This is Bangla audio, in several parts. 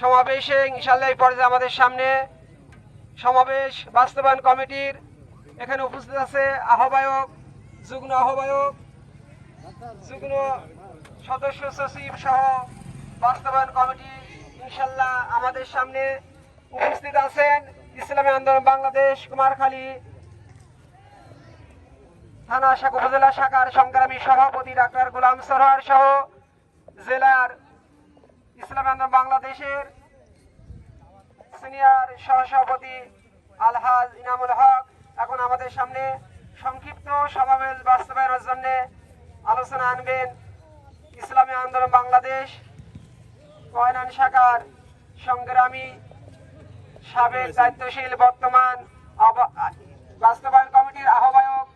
সমাবেশে ইনশাল্লাহ এই পর্যায়ে আমাদের সামনে সমাবেশ বাস্তবায়ন কমিটির এখানে উপস্থিত আছে আহ্বায়ক, যুগ্ম আহ্বায়ক, যুগ্ম সদস্য সচিব সহ বাস্তবায়ন কমিটি ইনশাল্লাহ আমাদের সামনে উপস্থিত আছেন ইসলামী আন্দোলন বাংলাদেশ কুমারখালী থানা শাখা, উপজেলা শাখার সংগ্রামী সভাপতি ডাক্তার গোলাম সরোয়ার সহ জেলার ইসলামী আন্দোলন বাংলাদেশের সিনিয়র সহসভাপতি আলহাজ ইনামুল হক। এখন আমাদের সামনে সংক্ষিপ্ত সমাবেশ বাস্তবায়নের জন্য আলোচনা আনবেন ইসলামী আন্দোলন বাংলাদেশ কয়নান শাখার সংগ্রামী সাবেক দায়িত্বশীল বর্তমান বাস্তবায়ন কমিটির আহ্বায়ক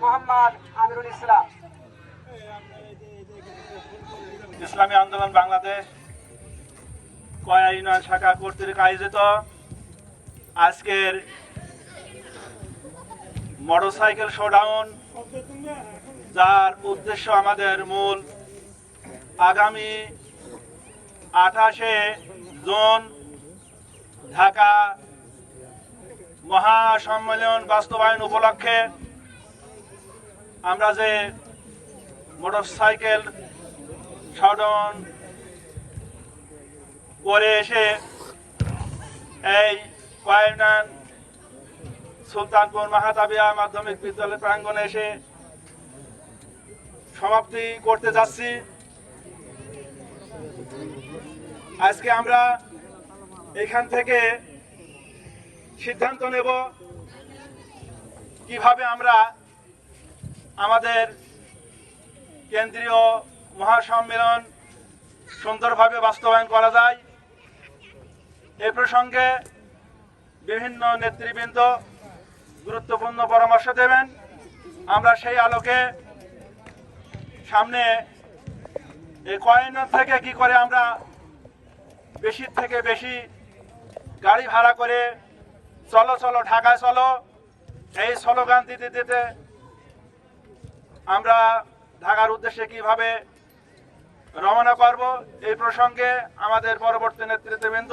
মোহাম্মদ আমিরুল ইসলাম। ইসলামী আন্দোলন বাংলাদেশ কয়া ইউনিয়ন শাখা কর্তৃক আয়োজিত আজকের মোটরসাইকেল শোডাউন, যার উদ্দেশ্য আমাদের মূল আগামী আঠাশে জুন ঢাকা মহাসম্মেলন বাস্তবায়ন উপলক্ষে আমরা যে মোটরসাইকেল সাউডন করে এসে এই কয়েনান সুলতানপুর মাহাতাবিয়া মাধ্যমিক বিদ্যালয় প্রাঙ্গণে এসে সমাপ্তি করতে যাচ্ছি। আজকে আমরা এখান থেকে সিদ্ধান্ত নেব কীভাবে আমরা আমাদের কেন্দ্রীয় মহাসম্মেলন সুন্দরভাবে বাস্তবায়ন করা যায়। এ প্রসঙ্গে বিভিন্ন নেতৃবৃন্দ গুরুত্বপূর্ণ পরামর্শ দেবেন। আমরা সেই আলোকে সামনে এই কয়েন থেকে কি করে আমরা বেশি থেকে বেশি গাড়ি ভাড়া করে চলো চলো, ঢাকায় চলো, এই স্লোগান দিতে দিতে আমরা ঢাকার উদ্দেশ্যে কীভাবে রওনা করব, এই প্রসঙ্গে আমাদের পরবর্তী নেতৃত্ববৃন্দ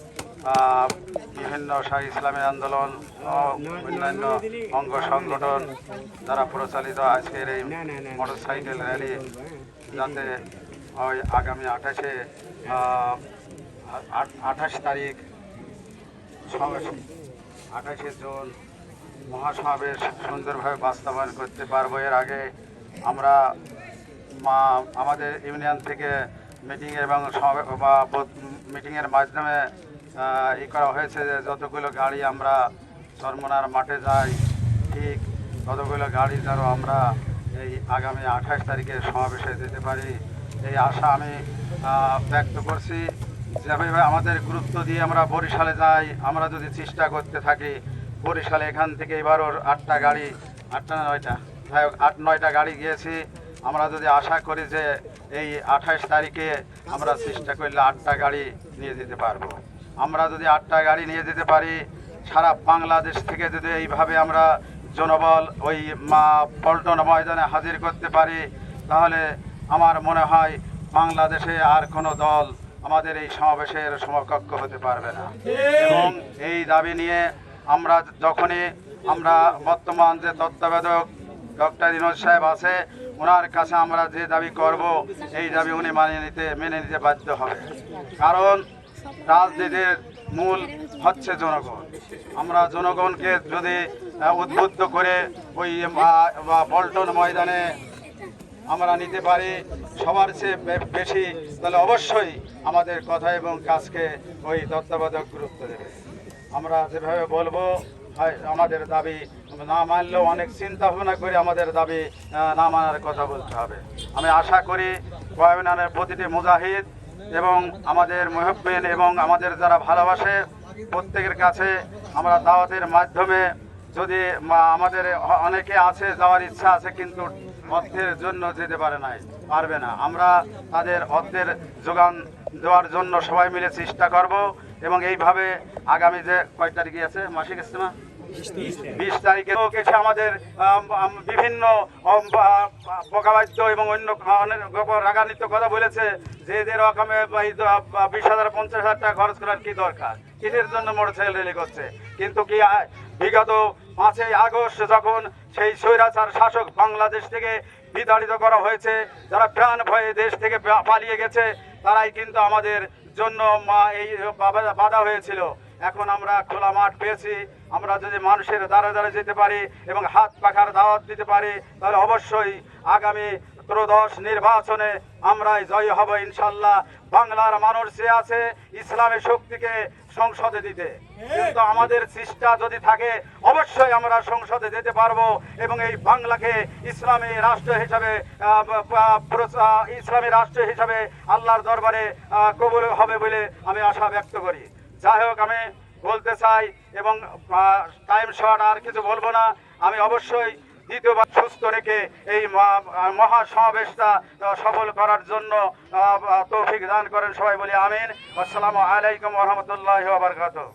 বিভিন্ন ইসলামী আন্দোলন ও অন্যান্য অঙ্গ সংগঠন দ্বারা প্রচালিত আজকের এই মোটরসাইকেল র্যালি, যাতে ওই আগামী আঠাশে আঠাশ তারিখ আঠাশে জুন মহাসমাবেশ সুন্দরভাবে বাস্তবায়ন করতে পারব। এর আগে আমরা মা- আমাদের ইউনিয়ন থেকে মিটিং এবং মিটিংয়ের মাধ্যমে ই করা হয়েছে যে যতগুলো গাড়ি আমরা চরমনার মাঠে যাই, ঠিক ততগুলো গাড়ি যেন আমরা এই আগামী আঠাশ তারিখে সমাবেশে যেতে পারি। এই আশা আমি ব্যক্ত করছি। যেভাবে আমাদের গুরুত্ব দিয়ে আমরা বরিশালে যাই, আমরা যদি চেষ্টা করতে থাকি, বরিশালে এখান থেকে এবারও আটটা গাড়ি, আটটা নয়টা? যাই হোক, আট, নয়টা গাড়ি গিয়েছি। আমরা যদি আশা করি যে এই আঠাশ তারিখে আমরা চেষ্টা করলে আটটা গাড়ি নিয়ে যেতে পারব। আমরা যদি আটটা গাড়ি নিয়ে যেতে পারি সারা বাংলাদেশ থেকে যদি এইভাবে আমরা জনবল ওই মা পল্টন ময়দানে হাজির করতে পারি তাহলে আমার মনে হয় বাংলাদেশে আর কোনো দল আমাদের এই সমাবেশের সমকক্ষ হতে পারবে না। এবং এই দাবি নিয়ে আমরা যখনই আমরা বর্তমান যে তত্ত্বাবধায়ক ডক্টর ইনোজ সাহেব আছে ওনার কাছে আমরা যে দাবি করব এই দাবি উনি মানিয়ে নিতে মেনে নিতে বাধ্য হবে। কারণ রাজনীতির মূল হচ্ছে জনগণ। আমরা জনগণকে যদি উদ্বুদ্ধ করে ওই পল্টন ময়দানে আমরা নিতে পারি, সবার চেয়ে বেশি, তাহলে অবশ্যই আমাদের কথা এবং কাজকে ওই তত্ত্বাবধায়ক গুরুত্ব দেবে। আমরা যেভাবে বলব আমাদের দাবি না মানলেও অনেক চিন্তা ভাবনা করে আমাদের দাবি না মানার কথা বলতে হবে। আমি আশা করি কয়নানের প্রতিটি মুজাহিদ এবং আমাদের মুহব্বিন এবং আমাদের যারা ভালোবাসে, প্রত্যেকের কাছে আমরা দাওয়াতের মাধ্যমে যদি আমাদের অনেকে আছে, যাওয়ার ইচ্ছা আছে, কিন্তু অর্থের জন্য যেতে পারে নাই, পারবে না। আমরা তাদের অর্থের যোগান দেওয়ার জন্য সবাই মিলে চেষ্টা করব এবং এইভাবে আগামী যে কয় তারিখে আছে? মাসিক ইস্তেমা বিশ তারিখে এসে আমাদের আম, আম, বিভিন্ন বকাবাদ্য এবং অন্য রাগান্বিত কথা বলেছে যে এদের রকমে বিশ হাজার পঞ্চাশ হাজার টাকা খরচ করার কি দরকার? কিসের জন্য মোটরসাইকেল রেলি করছে? কিন্তু কি বিগত পাঁচই আগস্ট যখন সেই স্বৈরাচার শাসক বাংলাদেশ থেকে বিতাড়িত করা হয়েছে যারা প্রাণ ভয়ে দেশ থেকে পালিয়ে গেছে তারাই কিন্তু আমাদের জন্য মা এই বাধা হয়েছিল। এখন আমরা খোলা মাঠ পেয়েছি। আমরা যদি মানুষের দ্বারা দ্বারা যেতে পারি এবং হাত পাখার দাওয়াত দিতে পারি, তাহলে অবশ্যই আগামী ত্রয়োদশ নির্বাচনে আমরাই জয় হব ইনশাল্লাহ বাংলার মানুষ যে আছে ইসলামের শক্তিকে সংসদে দিতে। কিন্তু আমাদের চেষ্টা যদি থাকে, অবশ্যই আমরা সংসদে যেতে পারব এবং এই বাংলাকে ইসলামী রাষ্ট্র হিসাবে ইসলামী রাষ্ট্র হিসাবে আল্লাহর দরবারে কবুল হবে বলে আমি আশা ব্যক্ত করি। যাই হোক, আমি বলতে চাই এবং টাইম শর্ট আর কিছু বলব না। আমি অবশ্যই দ্বিতীয়বার সুস্থ রেখে এই মহা- সমাবেশটা সফল করার জন্য তৌফিক দান করেন সবাই বলি আমিন। আসসালামু আলাইকুম রহমতুল্লাহ বারকাত